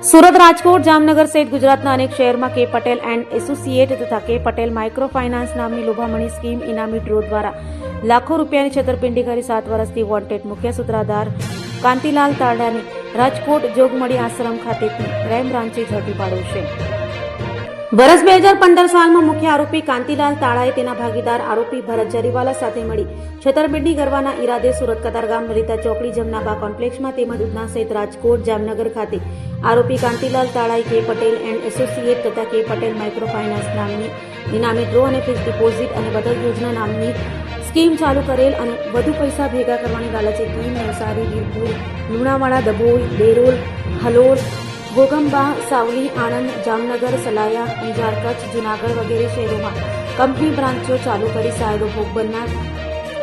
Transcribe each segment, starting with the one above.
સુરત, રાજકોટ, જામનગર સહિત ગુજરાતના અનેક શહેરમાં કે પટેલ એન્ડ એસોસિએટ તથા કે પટેલ માઇક્રો ફાઇનાન્સ નામની લોભામણી સ્કીમ ઇનામી ડ્રો દ્વારા લાખો રૂપિયાની છેતરપિંડી કરી સાત વર્ષથી વોન્ટેડ મુખ્ય સૂત્રાધાર કાંતિલાલ તારડાની રાજકોટ જોગમળી આશ્રમ ખાતેથી ક્રાઇમ બ્રાન્ચે ઝડપી પાડ્યું છે. વર્ષ બે હજાર પંદર સાલમાં મુખ્ય આરોપી કાંતિલાલ તાળાએ તેના ભાગીદાર આરોપી ભરત જરીવાલા સાથે મળી છેતરપિંડી કરવાના ઈરાદે સુરત કતારગામ લલિતા ચોકડી જમનાબા કોમ્પ્લેક્ષમાં તેમજ ઉધના સહિત રાજકોટ, જામનગર ખાતે આરોપી કાંતિલાલ તાળાએ કે પટેલ એન્ડ એસોસિએટ તથા કે પટેલ માઇક્રો ફાઇનાન્સ નામની ઇનામી ડ્રો અને ફિક્સ ડિપોઝિટ અને બદલ યોજના નામની સ્કીમ ચાલુ કરેલ અને વધુ પૈસા ભેગા કરવાની લાલચે ગીર નવસારી વીરપુર, લુણાવાડા દબોઈ દેરોલ હલોલ ગોગંબા, સાવલી, આણંદ, જામનગર, સલાયા અંજાર કચ્છ જુનાગઢ વગેરે શહેરોમાં કંપની બ્રાન્ચો ચાલુ કરી સાયરો ભોગ બનનાર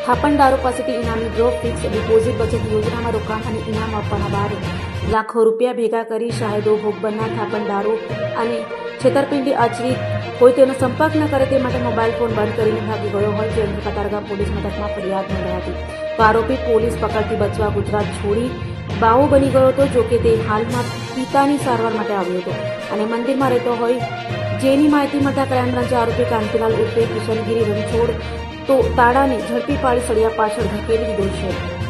થાપણદારો પાસેથી ઇનામી ડ્રો ફિક્સ ડિપોઝિટ બચત યોજનામાં રોકાણ અને ઇનામ આપવાના બારે લાખો રૂપિયા ભેગા કરી શાહેદો ભોગ બનનાર થાપણદારો અને છેતરપિંડી આચરી કોઈ તેનો સંપર્ક ન કરે તે માટે મોબાઈલ ફોન બંધ કરીને ભાગી ગયો હોય જે અંગે કતારગામ પોલીસ મથકમાં ફરિયાદ નોંધાઈ હતી. આરોપી પોલીસ પકડથી બચવા ગુજરાત છોડી બાવો બની ગયો હતો જો કે તે હાલમાં પિતાની સારવાર માટે આવ્યો હતો. અને મંદિરમાં રહેતો હોય, જેની માહિતી મળતા ક્રાઇમ બ્રાન્ચે આરોપી કાંતિલાલ ઉર્ફે કિશનગીરી રણછોડ તો તાળાને ઝડપી પાડી સળિયા પાછળ ધકેલી દીધો છે.